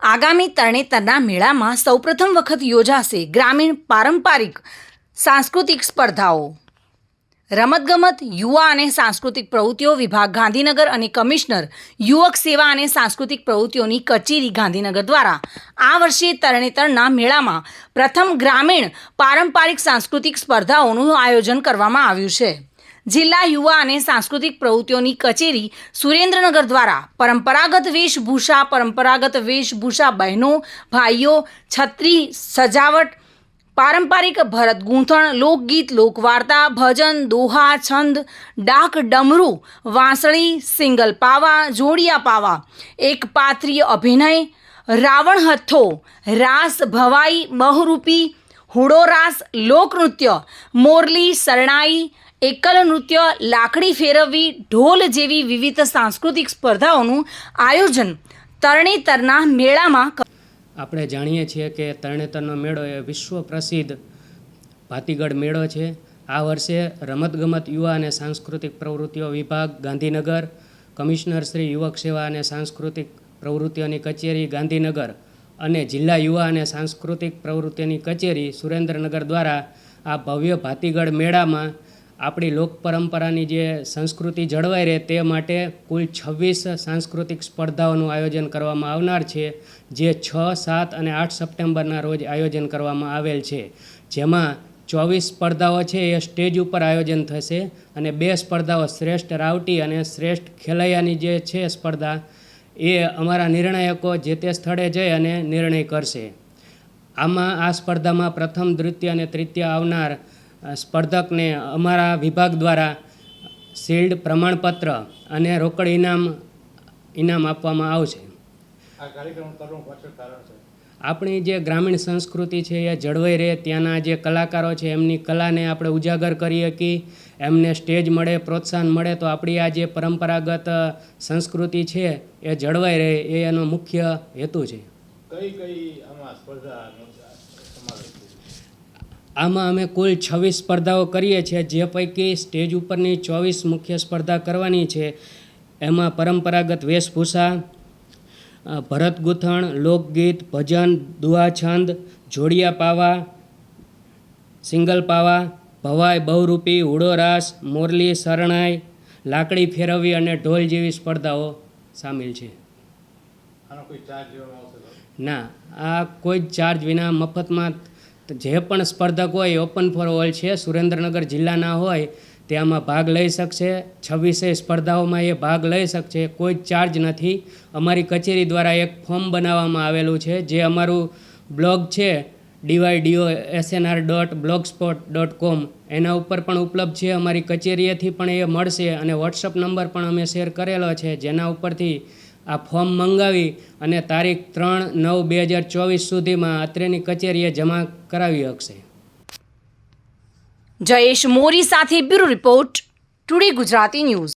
આગામી તરણેતરના મેળામાં સૌપ્રથમ વખત યોજાશે ગ્રામીણ પારંપરિક સાંસ્કૃતિક સ્પર્ધાઓ. રમતગમત, યુવા અને સાંસ્કૃતિક પ્રવૃત્તિઓ વિભાગ ગાંધીનગર અને કમિશનર, યુવક સેવા અને સાંસ્કૃતિક પ્રવૃત્તિઓની કચેરી ગાંધીનગર દ્વારા આ વર્ષે તરણેતરના મેળામાં પ્રથમ ગ્રામીણ પારંપરિક સાંસ્કૃતિક સ્પર્ધાઓનું આયોજન કરવામાં આવ્યું છે. જિલ્લા યુવા અને સાંસ્કૃતિક પ્રવૃત્તિઓની કચેરી સુરેન્દ્રનગર દ્વારા પરંપરાગત વેશભૂષા પરંપરાગત વેશભૂષા બહેનો, ભાઈઓ, છત્રી, સજાવટ, પારંપરિક ભરત ગૂંથણ, લોકગીત, લોકવાર્તા, ભજન, દોહા, છંદ, ડાક ડમરું, વાંસળી, સિંગલ પાવા, જોડિયા પાવા, એક પાત્રીય અભિનય, રાવણ હથ્થો, રાસ ભવાઈ, બહુરૂપી, હુડો રાસ, લોકનૃત્ય, મોરલી, શરણાઈ એકલ નૃત્ય, લાકડી ફેરવવી, ઢોલ જેવી વિવિધ સાંસ્કૃતિક સ્પર્ધાઓનું આયોજન તરણેતરના મેળામાં આપણે જાણીએ છીએ કે તરણેતરનો મેળો એ વિશ્વ પ્રસિદ્ધ ભાતીગઢ મેળો છે. આ વર્ષે રમતગમત યુવા અને સાંસ્કૃતિક પ્રવૃત્તિઓ વિભાગ, ગાંધીનગર, કમિશનર શ્રી યુવક સેવા અને સાંસ્કૃતિક પ્રવૃત્તિઓની કચેરી, ગાંધીનગર અને જિલ્લા યુવા અને સાંસ્કૃતિક પ્રવૃત્તિઓની કચેરી સુરેન્દ્રનગર દ્વારા આ ભવ્ય ભાતીગઢ મેળામાં આપણી લોક પરંપરાની જે સંસ્કૃતિ જળવાઈ રહે તે માટે કુલ છવ્વીસ સાંસ્કૃતિક સ્પર્ધાઓનું આયોજન કરવામાં આવનાર છે, જે છ, સાત અને આઠ સપ્ટેમ્બરના રોજ આયોજન કરવામાં આવેલ છે. જેમાં ચોવીસ સ્પર્ધાઓ છે એ સ્ટેજ ઉપર આયોજન થશે અને બે સ્પર્ધાઓ શ્રેષ્ઠ રાવટી અને શ્રેષ્ઠ ખેલૈયાની જે છે સ્પર્ધા, એ અમારા નિર્ણાયકો જે તે સ્થળે જઈ અને નિર્ણય કરશે. આમાં આ સ્પર્ધામાં પ્રથમ, દ્વિતીય અને તૃતીય આવનાર સ્પર્ધકને અમારા વિભાગ દ્વારા શિલ્ડ પ્રમાણપત્ર અને રોકડ ઇનામ ઇનામ આપવામાં આવશે. આપણી જે ગ્રામીણ સંસ્કૃતિ છે એ જળવાઈ રહે ત્યાંના જે કલાકારો છે એમની કલાને આપણે ઉજાગર કરી શકીએ એમને સ્ટેજ મળે પ્રોત્સાહન મળે તો આપણી આ જે પરંપરાગત સંસ્કૃતિ છે એ જળવાઈ રહે એ એનો મુખ્ય હેતુ છે. કઈ કઈ આમાં સ્પર્ધાનો છે? આમાં અમે કુલ છવ્વીસ સ્પર્ધાઓ કરીએ છીએ જે પૈકી સ્ટેજ ઉપરની ચોવીસ મુખ્ય સ્પર્ધા કરવાની છે. એમાં પરંપરાગત વેશભૂષા ભરતગૂંથણ ભરત ગૂંથણ લોકગીત ભજન દુઆછંદ જોડિયા પાવા સિંગલ પાવા ભવાઈ બહુરૂપી હુડોરાસ મોરલી શરણાઈ લાકડી ફેરવવી અને ઢોલ જેવી સ્પર્ધાઓ સામેલ છે. ના આ કોઈ જ ચાર્જ વિના મફતમાં જે પણ સ્પર્ધક હોય ઓપન ફોર ઓલ છે. સુરેન્દ્રનગર જિલ્લાના હોય, તે આમાં ભાગ લઈ શકશે. છવ્વીસે સ્પર્ધાઓમાં એ ભાગ લઈ શકશે. કોઈ જ ચાર્જ નથી. અમારી કચેરી દ્વારા એક ફોર્મ બનાવવામાં આવેલું છે, જે અમારું બ્લોગ છે DYDO SNR dot blogspot dot com એના ઉપર પણ ઉપલબ્ધ છે. અમારી કચેરીએથી પણ એ મળશે અને વોટ્સઅપ નંબર પણ અમે શેર કરેલો છે. જેના ઉપરથી આ ફોર્મ મંગાવી અને તારીખ ત્રણ નવ બે હજાર ચોવીસ સુધીમાં અત્રેની કચેરીએ જમા કરાવી શકશે જયેશ મોરી સાથે bureau report, today Gujarati news.